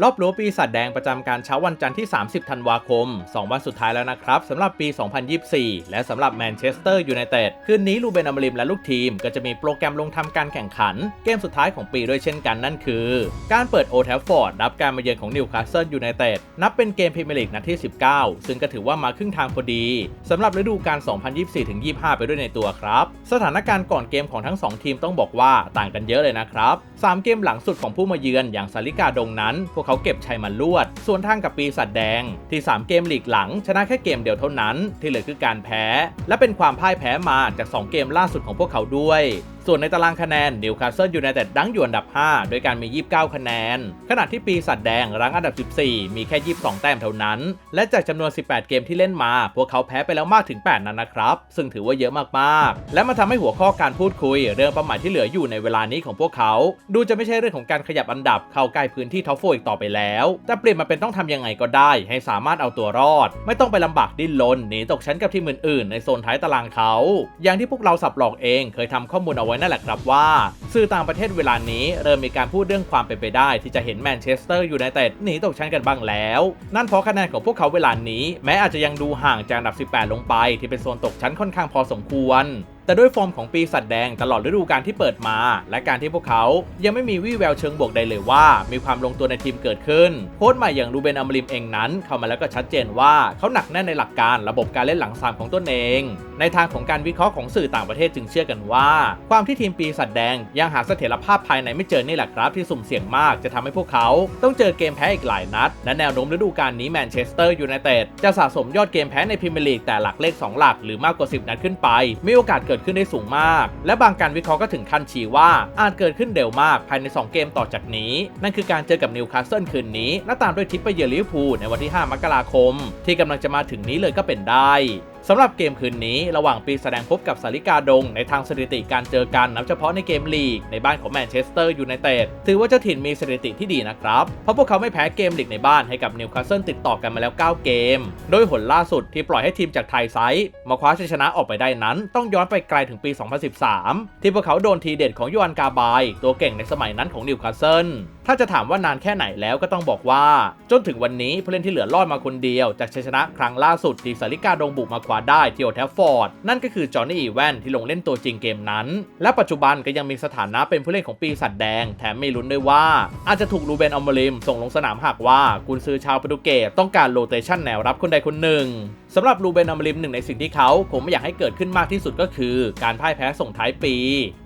รอบรั้วปีศาจแดงประจำการเช้าวันจันทร์ที่ 30 ธันวาคม 2 วันสุดท้ายแล้วนะครับสำหรับปี 2024 และสำหรับแมนเชสเตอร์ยูไนเต็ดคืนนี้ลูเบนอมริมและลูกทีม ก็จะมีโปรแกรมลงทำการแข่งขัน เกมสุดท้ายของปีด้วยเช่นกันนั่นคือ การเปิดโอ t ทฟฟอร์ดรับการมาเยือนของนิวคาสเซิลยูไนเต็ดนับเป็นเกมพรีเมียร์ลีกนัดที่ 19 ซึ่งก็ถือว่ามาครึ่งทางพอดีสำหรับฤดูกาล 2024-25 ไปด้วยในตัวครับ สถานการณ์ก่อนเกมของทั้งสองทีมต้องบอกว่าต่างกันเยอะเลยนะครับสามเกมหลังสุดของผู้มาเยือนอย่างสาริกาดงนั้นพวกเขาเก็บชัยมาลวด ส่วนทางกับปีศาจแดง ที่ 3 เกมลีกหลัง ชนะแค่เกมเดียวเท่านั้น ที่เหลือคือการแพ้ และเป็นความพ่ายแพ้มาจาก 2 เกมล่าสุดของพวกเขาด้วยส่วนในตารางคะแนนนิวคาสเซิลยูไนเต็ดดังอยู่อันดับ 5 โดยการมี 29 คะแนน ขณะที่ปีศาจแดงรั้งอันดับ 14 มีแค่ 22 แต้มเท่านั้น และจากจำนวน 18 เกมที่เล่นมา พวกเขาแพ้ไปแล้วมากถึง 8 นัดนนะครับ ซึ่งถือว่าเยอะมากๆ และมาทำให้หัวข้อการพูดคุย เรื่องเป้าหมายที่เหลืออยู่ในเวลานี้ของพวกเขา ดูจะไม่ใช่เรื่องของการขยับอันดับเข้าใกล้พื้นที่ท็อปโฟอีกต่อไปแล้ว แต่เปลี่ยนมาเป็นต้องทำยังไงก็ได้ ให้สามารถเอาตัวรอด ไม่ต้องไปลำบากดิ้นรนหนีตกชั้นกับทีมอื่นๆในโซนท้ายตารางเขา อย่างที่พวกเราสับหลอกเองเคยทำข้อมูลเอาไว้นั่นแหละครับว่า สื่อต่างประเทศเวลานี้เริ่มมีการพูดเรื่องความเป็นไปได้ ที่จะเห็นแมนเชสเตอร์อยู่ในเต็ดหนีตกชั้นกันบ้างแล้ว นั่นเพราะคะแนนของพวกเขาเวลานี้ แม้อาจจะยังดูห่างจากอันดับ 18 ลงไป ที่เป็นโซนตกชั้นค่อนข้างพอสมควร แต่ด้วยฟอร์มของปีศาจแดงตลอดฤดูกาลที่เปิดมา และการที่พวกเขายังไม่มีวี่แววเชิงบวกใดเลยว่า มีความลงตัวในทีมเกิดขึ้น โค้ชใหม่อย่างรูเบนอัมริมเองนั้น เข้ามาแล้วก็ชัดเจนว่าเขาหนักแน่นในหลักการระบบการเล่นหลังสามของตนเอง ในทางของการวิเคราะห์ของสื่อต่างประเทศจึงเชื่อกันว่า ความที่ทีมปีศาจแดงยังหาเสถียรภาพภายในไม่เจอนี่แหละครับที่สุ่มเสี่ยงมากจะทำให้พวกเขา ต้องเจอเกมแพ้อีกหลายนัด และแนวโน้มฤดูกาลนี้แมนเชสเตอร์ยูไนเต็ดจะสะสมยอดเกมแพ้ในพรีเมียร์ลีกแต่หลักเลขสองหลักหรือมากกว่า10นัดขึ้นไปมีโอกาสเกิดขึ้นได้สูงมาก และบางการวิเคราะห์ก็ถึงขั้นชี้ว่าอาจเกิดขึ้นเร็วมากภายใน 2 เกมต่อจากนี้ นั่นคือการเจอกับนิวคาสเซิลคืนนี้ และตามด้วยทริปไปเยือนลิเวอร์พูลในวันที่ 5 มกราคม ที่กำลังจะมาถึงนี้เลยก็เป็นได้ สำหรับเกมคืนนี้ระหว่างปีแสดงพบกับสาริกาดง ในทางสถิติการเจอกันนับเฉพาะในเกมลีก ในบ้านของแมนเชสเตอร์ยูไนเต็ดถือว่าเจ้าถิ่นมีสถิติที่ดีนะครับ เพราะพวกเขาไม่แพ้เกมลีกในบ้านให้กับนิวคาสเซิลติดต่อกันมาแล้ว 9 เกม โดยผลล่าสุดที่ปล่อยให้ทีมจากไทยไซส์มาคว้าชัยชนะออกไปได้นั้น ต้องย้อนไปไกลถึงปี 2013 ที่พวกเขาโดนทีเด็ดของยูอันกาบาย ตัวเก่งในสมัยนั้นของนิวคาสเซิลถ้าจะถามว่านานแค่ไหนแล้วก็ต้องบอกว่า จนถึงวันนี้ผู้เล่นที่เหลือรอดมาคนเดียว จากชัยชนะครั้งล่าสุดที่สาริกาดงบุกมาคว้าได้ที่โอแทฟฟอร์ด นั่นก็คือจอห์นนี่อีแวนที่ลงเล่นตัวจริงเกมนั้น และปัจจุบันก็ยังมีสถานะเป็นผู้เล่นของปีศาจแดง แถมไม่ลุ้นด้วยว่า อาจจะถูกลูเบนอัลมาริมส่งลงสนามหากว่ากุนซือชาวโปรตุเกสต้องการโรเตชันแนวรับคนใดคนหนึ่ง สำหรับลูเบนอมริมหนึ่งในสิ่งที่เขาผมไม่อยากให้เกิดขึ้นมากที่สุดก็คือการพ่ายแพ้ส่งท้ายปี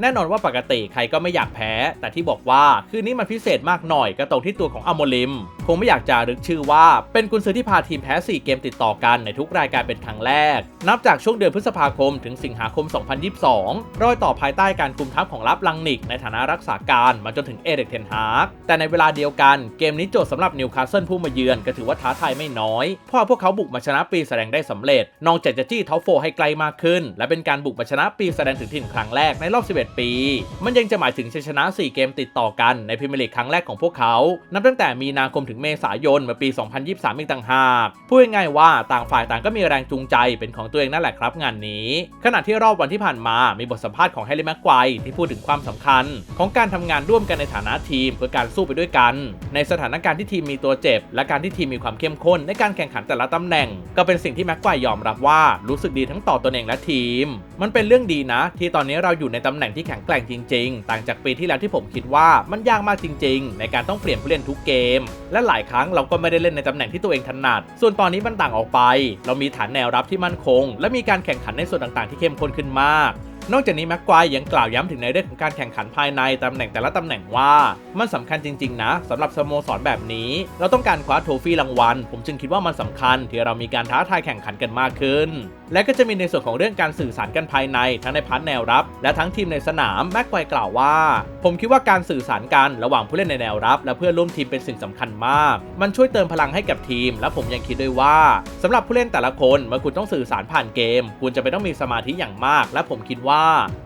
แน่นอนว่าปกติใครก็ไม่อยากแพ้ แต่ที่บอกว่าคืนนี้มันพิเศษมากหน่อยก็ตรงที่ตัวของอมริมคงไม่อยากจะรึกชื่อว่า เป็นกุนซือที่พาทีมแพ้ 4 เกมติดต่อกันในทุกรายการเป็นครั้งแรก นับจากช่วงเดือนพฤษภาคมถึงสิงหาคม 2022 รอยต่อภายใต้การคุมทัพของลับลังนิก ในฐานะรักษาการมาจนถึงเอเด็กเทนฮาร์กแต่ในเวลาเดียวกันเกมนี้โจทย์สำหรับนิวคาสเซิลผู้มาเยือนก็ถือว่าท้าทายไม่น้อยเพราะพวกเขาบุกมาชนะปีแสดงได้สำเร็จ นอกจากจะจี้ท็อปโฟให้ไกลมากขึ้น และเป็นการบุกมาชนะปีแสดงถึงถิ่นครั้งแรกในรอบ 11 ปี มันยังจะหมายถึงชัยชนะ 4 เกมติดต่อกันในพรีเมียร์ลีกครั้งแรกของพวกเขา นับตั้งแต่มีนาคมถึงเมษายนเมื่อปี 2023อีกต่างหากพูดง่ายๆว่าต่างฝ่ายต่างก็มีแรงจูงใจเป็นของตัวเองนั่นแหละครับงานนี้ ขณะที่รอบวันที่ผ่านมามีบทสัมภาษณ์ของแฮร์รี่แม็กไกวที่พูดถึงความสำคัญ ของการทำงานร่วมกันในฐานะทีมเพื่อการสู้ไปด้วยกัน ในสถานการณ์ที่ทีมมีตัวเจ็บ และการที่ทีมมีความเข้มข้นในการแข่งขันแต่ละตำแหน่ง ก็เป็นสิ่งที่แม็กไกวยอมรับว่ารู้สึกดีทั้งต่อตนเองและทีม มันเป็นเรื่องดีนะ ที่ตอนนี้เราอยู่ในตำแหน่งที่แข็งแกร่งจริง ๆ ต่างจากปีที่แล้วที่ผมคิดว่ามันยากมากจริง ๆ ในการต้องเปลี่ยนผู้เล่นทุกเกม และหลายครั้งเราก็ไม่ได้เล่นในตำแหน่งที่ตัวเองถนัด ส่วนตอนนี้มันต่างออกไป เรามีฐานแนวรับที่มั่นคง และมีการแข่งขันในส่วนต่างๆ ที่เข้มข้นขึ้นมาก นอกจากนี้แม็กควายยังกล่าวย้ำถึงในเรื่องของการแข่งขันภายในตำแหน่งแต่ละตำแหน่งว่า มันสำคัญจริง ๆ นะสำหรับสโมสรแบบนี้ เราต้องการคว้าโทฟี่รางวัล ผมจึงคิดว่ามันสำคัญที่เรามีการท้าทายแข่งขันกันมากขึ้น และก็จะมีในส่วนของเรื่องการสื่อสารกันภายใน ทั้งในพาร์ทแนวรับ และทั้งทีมในสนามแม็กควายกล่าวว่า ผมคิดว่าการสื่อสารกันระหว่างผู้เล่นในแนวรับ และเพื่อนร่วมทีมเป็นสิ่งสำคัญมาก มันช่วยเติมพลังให้กับทีม และผมยังคิดด้วยว่าสำหรับผู้เล่นแต่ละคนเมื่อคุณต้องสื่อสารผ่านเกม คุณจะเป็นต้องมีสมาธิอย่างมาก และผมคิดว่า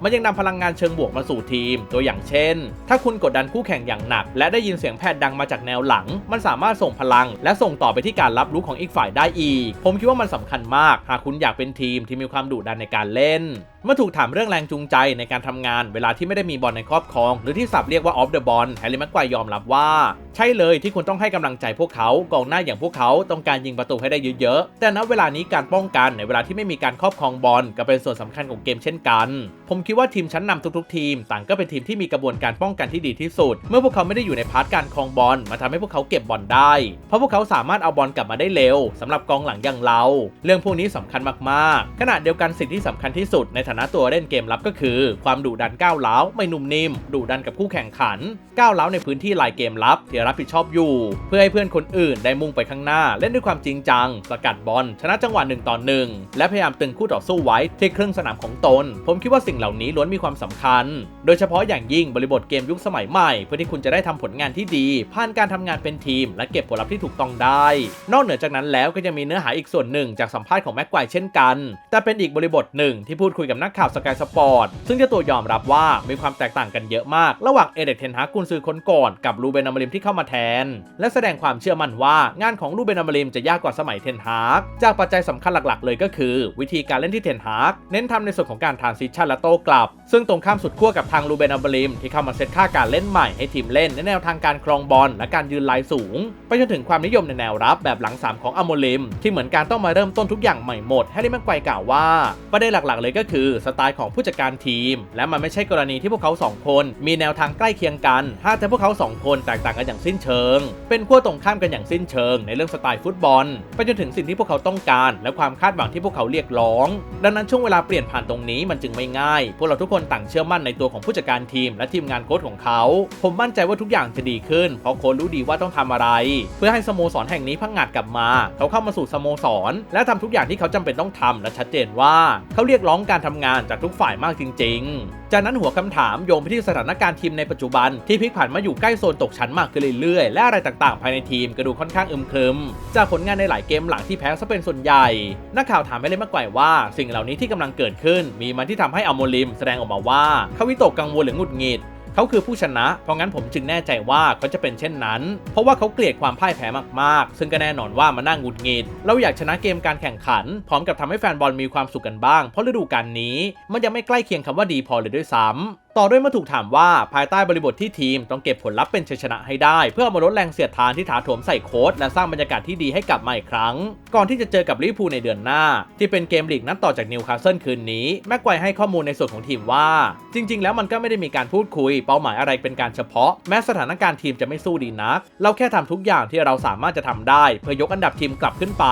มันยังนำพลังงานเชิงบวกมาสู่ทีม ตัวอย่างเช่น ถ้าคุณกดดันคู่แข่งอย่างหนัก และได้ยินเสียงแพทย์ดังมาจากแนวหลัง มันสามารถส่งพลัง และส่งต่อไปที่การรับรู้ของอีกฝ่ายได้อีก ผมคิดว่ามันสำคัญมาก หากคุณอยากเป็นทีมที่มีความดุดันในการเล่นเมื่อถูกถามเรื่องแรงจูงใจในการทำงานเวลาที่ไม่ได้มีบอลในครอบครอง หรือที่ศัพท์เรียกว่า off the ball แฮร์รี่แม็กควายยอมรับว่า ใช่เลยที่คุณต้องให้กำลังใจพวกเขากองหน้าอย่างพวกเขาต้องการยิงประตูให้ได้เยอะๆ แต่ณเวลานี้การป้องกันในเวลาที่ไม่มีการครอบครองบอลก็เป็นส่วนสำคัญของเกมเช่นกัน ผมคิดว่าทีมชั้นนำทุกๆ ทีม ต่างก็เป็นทีมที่มีกระบวนการป้องกันที่ดีที่สุด เมื่อพวกเขาไม่ได้อยู่ในพาร์ทการครองบอลมาทำให้พวกเขาเก็บบอลได้ เพราะพวกเขาสามารถเอาบอลกลับมาได้เร็วสำหรับกองหลังอย่างเรา เรื่องพวกนี้สำคัญมากๆ ขณะเดียวกันสิ่งที่สำคัญที่สุดในฐานะตัวเล่นเกมรับก็คือ ความดุดันก้าวร้าวไม่นุ่มนิ่มดุดันกับคู่แข่งขัน ก้าวร้าวในพื้นที่ลายเกมลับที่รับผิดชอบอยู่ เพื่อให้เพื่อนคนอื่นได้มุ่งไปข้างหน้า เล่นด้วยความจริงจัง สกัดบอลชนะจังหวะหนึ่งต่อหนึ่งและพยายามตึงคู่ต่อสู้ไว้ที่ครึ่งสนามของตน ผมคิดว่าสิ่งเหล่านี้ล้วนมีความสำคัญ โดยเฉพาะอย่างยิ่งบริบทเกมยุคสมัยใหม่ เพื่อที่คุณจะได้ทำผลงานที่ดี ผ่านการทำงานเป็นทีม และเก็บผลลัพธ์ที่ถูกต้องได้ นอกเหนือจากนั้นแล้วก็ยังมีเนื้อหาอีกส่วนหนึ่งจากสัมภาษณ์ของแม็กไกวเช่นกัน แต่เป็นอีกบริบทหนึ่งที่พูดคุยกับนักข่าวสกายสปอร์ตซึ่งเจ้าตัวยอมรับว่ามีความแตกต่างกันเยอะมาก ระหว่างเอเดกเทนฮากุนซือคนก่อนกับรูเบนอมริมที่เข้ามาแทน และแสดงความเชื่อมั่นว่างานของรูเบนอมริมจะยากกว่าสมัยเทนฮากจากปัจจัยสำคัญหลักๆ เลยก็คือ วิธีการเล่นที่เทนฮากเน้นทำในส่วนของการทานซิชันและโต้กลับ ซึ่งตรงข้ามสุดขั้วกับทางรูเบนอมริมที่เข้ามาเซตค่าการเล่นใหม่ให้ทีมเล่นในแนวทางการครองบอลและการยืนลายสูง ไปจนถึงความนิยมในแนวรับแบบหลังสามของอโมลิมที่เหมือนการต้องมาเริ่มต้นทุกอย่างใหม่หมดแฮร์รี่แม็กไกวกล่าวว่าประเด็นหลักๆ เลยก็คือสไตล์ของผู้จัดการทีม และมันไม่ใช่กรณีที่พวกเขาสองคน มีแนวทางใกล้เคียงกัน ถ้าแต่พวกเขาสองคนแตกต่างกันอย่างสิ้นเชิง เป็นขั้วตรงข้ามกันอย่างสิ้นเชิง ในเรื่องสไตล์ฟุตบอล ไปจนถึงสิ่งที่พวกเขาต้องการ และความคาดหวังที่พวกเขาเรียกร้อง ดังนั้นช่วงเวลาเปลี่ยนผ่านตรงนี้มันจึงไม่ง่าย พวกเราทุกคนต่างเชื่อมั่นในตัวของผู้จัดการทีม และทีมงานโค้ชของเขา ผมมั่นใจว่าทุกอย่างจะดีขึ้น เพราะโค้ชรู้ดีว่าต้องทำอะไร เพื่อให้สโมสรแห่งนี้พังงาดกลับมา เขาเข้ามาสู่สโมสร และทำทุกอย่างที่เขาจำเป็นต้องทำและชัดเจนว่าเขาเรียกร้องการทำงานจากทุกฝ่ายมากจริง ๆ จากนั้นหัวคำถามโยงไปที่สถานการณ์ทีมในปัจจุบันที่พลิกผันมาอยู่ใกล้โซนตกชั้นมากขึ้นเรื่อยๆ และอะไรต่างๆ ภายในทีมก็ดูค่อนข้างอึมครึม จากผลงานในหลายเกมหลังที่แพ้ซะเป็นส่วนใหญ่ นักข่าวถามไปเลยมากกว่าว่า สิ่งเหล่านี้ที่กำลังเกิดขึ้น มีมันที่ทำให้อัลโมลิมแสดงออกมาว่าเขาวิตกกังวลหรือหงุดหงิด เขาคือผู้ชนะ เพราะงั้นผมจึงแน่ใจว่าเขาจะเป็นเช่นนั้น เพราะว่าเขาเกลียดความพ่ายแพ้มากๆ ซึ่งก็แน่นอนว่ามันน่าหงุดหงิด เราอยากชนะเกมการแข่งขัน พร้อมกับทำให้แฟนบอลมีความสุขกันบ้าง เพราะฤดูกาลนี้ มันยังไม่ใกล้เคียงคำว่าดีพอเลยด้วยซ้ำ ต่อด้วยเมื่อถูกถามว่าภายใต้บริบทที่ทีมต้องเก็บผลลัพธ์เป็นชัยชนะให้ได้ เพื่อามาลดแรงเสียดทานที่ถาโถมใส่โค้ชและสร้างบรรยากาศที่ดีให้กลับมาอีกครั้ง ก่อนที่จะเจอกับลิเวอร์พูลในเดือนหน้า ที่เป็นเกมลีกนัดต่อจากนิวคาสเซิลคืนนี้ แม็กไกวให้ข้อมูลในส่วนของทีมว่า จริง ๆ แล้วมันก็ไม่ได้มีการพูดคุย เป้าหมายอะไรเป็นการเฉพาะ แม้สถานการณ์ทีมจะไม่สู้ดีนัก เราแค่ทำทุกอย่างที่เราสามารถจะทำได้ เพื่อยกอันดับทีมกลับขึ้นไป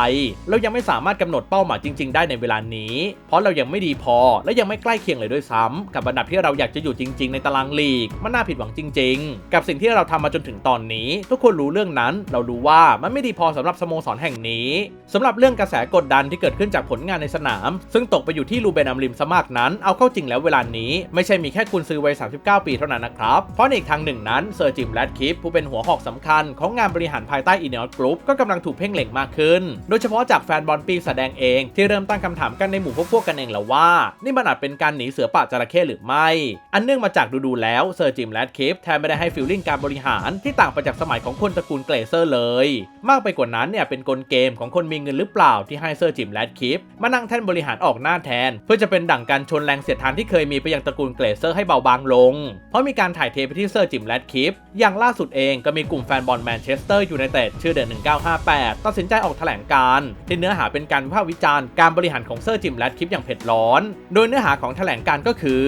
เรายังไม่สามารถกำหนดเป้าหมายจริง ๆ ได้ในเวลานี้ เพราะเรายังไม่ดีพอ และยังไม่ใกล้เคียงเลยด้วยซ้ำกับอันดับที่เราอยากจะอยู่จริง ๆ ในตารางลีก มันน่าผิดหวังจริง ๆ กับสิ่งที่เราทำมาจนถึงตอนนี้ ทุกคนรู้เรื่องนั้น เรารู้ว่ามันไม่ดีพอสำหรับสโมสรแห่งนี้สำหรับเรื่องกระแสกดดันที่เกิดขึ้นจากผลงานในสนาม ซึ่งตกไปอยู่ที่ลูเบนอัมริมสมากนั้น เอาเข้าจริงแล้วเวลานี้ไม่ใช่มีแค่กุนซือวัย 39 ปีเท่านั้นนะครับ เพราะในอีกทางหนึ่งนั้นเซอร์จิมแรดคิปผู้เป็นหัวหอกสำคัญของงานบริหารภายใต้อีเนอร์กรุ๊ปก็กำลังถูกเพ่งเล็งมากขึ้น โดยเฉพาะจากแฟนบอลปีแสดงเองที่เริ่มตั้งคำถามกันในหมู่พวกๆกันเองแล้วว่า นี่มันอาจเป็นการหนีเสือป่าจระเข้หรือไม่ อันเนื่องมาจากดูๆแล้วเซอร์จิมแรดคิปแทนไม่ได้ให้ฟิลลิ่งการบริหารที่ต่างไปจากสมัยของคนตระกูลเกรเซอร์เลย มากไปกว่านั้นเนี่ยเป็นกลเกมของคนมีเงินหรือเปล่าที่ให้เซอร์จิมแรดคิปมานั่งแท่นบริหารออกหน้าแทน เพื่อจะเป็นดั่งการชนแรงเสียดทานที่เคยมีไปยังตระกูลเกรเซอร์ให้เบาบางลง เพราะมีการถ่ายเทไปที่เซอร์จิมแรดคิปอย่างล่าสุดเองก็มีกลุ่มแฟนบอลแมนเชสเตอร์ยูไนเต็ดชื่อเดอน1958 ตัดสินใจออกแถลงการที่เนื้อหาเป็นการวิพากษ์วิจารณ์การบริหารของเซอร์จิมแรดคิปอย่างเผ็ดร้อน โดยเนื้อหาของแถลงการก็คือ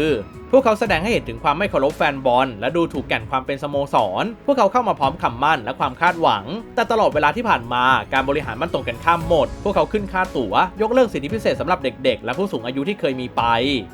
พวกเขาแสดงให้เห็นถึงความไม่เคารพแฟนบอล และดูถูกแก่นความเป็นสโมสร พวกเขาเข้ามาพร้อมคำมั่นและความคาดหวัง แต่ตลอดเวลาที่ผ่านมาการบริหารมันตรงกันข้ามหมด พวกเขาขึ้นค่าตั๋ว ยกเลิกสิทธิพิเศษสำหรับเด็ก ๆ และผู้สูงอายุที่เคยมีไป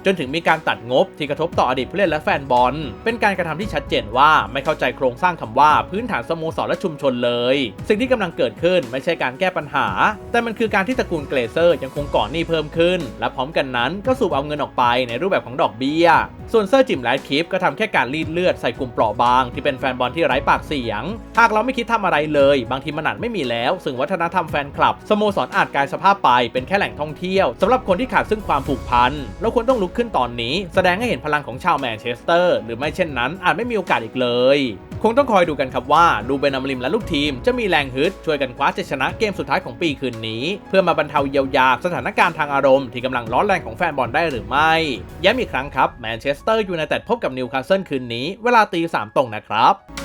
จนถึงมีการตัดงบที่กระทบต่ออดีตผู้เล่นและแฟนบอล เป็นการกระทำที่ชัดเจนว่าไม่เข้าใจโครงสร้างคำว่าพื้นฐานสโมสรและชุมชนเลย สิ่งที่กำลังเกิดขึ้นไม่ใช่การแก้ปัญหา แต่มันคือการที่ตระกูลเกรเซอร์ยังคงก่อหนี้เพิ่มขึ้น และพร้อมกันนั้นก็สูบเอาเงินออกไปในรูปแบบของดอกเบี้ยส่วนเซอร์จิมแลดคลิปก็ทำแค่การรีดเลือดใส่กลุ่มเปราะบางที่เป็นแฟนบอลที่ไร้ปากเสียง หากเราไม่คิดทำอะไรเลย บางทีมันอาจไม่มีแล้ว ซึ่งวัฒนธรรมแฟนคลับสโมสรอาจกลายสภาพไปเป็นแค่แหล่งท่องเที่ยวสำหรับคนที่ขาดซึ่งความผูกพันเราควรต้องลุกขึ้นตอนนี้ แสดงให้เห็นพลังของชาวแมนเชสเตอร์หรือไม่เช่นนั้นอาจไม่มีโอกาสอีกเลย คงต้องคอยดูกันครับว่าดูเบนอมริมและลูกทีม จะมีแรงฮึดช่วยกันคว้าชัยชนะเกมสุดท้ายของปีคืนนี้ เพื่อมาบรรเทาเยียวยาสถานการณ์ทางอารมณ์ที่กำลังร้อนแรงของแฟนบอลได้หรือไม่ย้ำอีกครั้งครับแมนเชสเตอร์ยูไนเต็ดพบกับนิวคาสเซิลคืนนี้ เวลาตีสามตรงนะครับ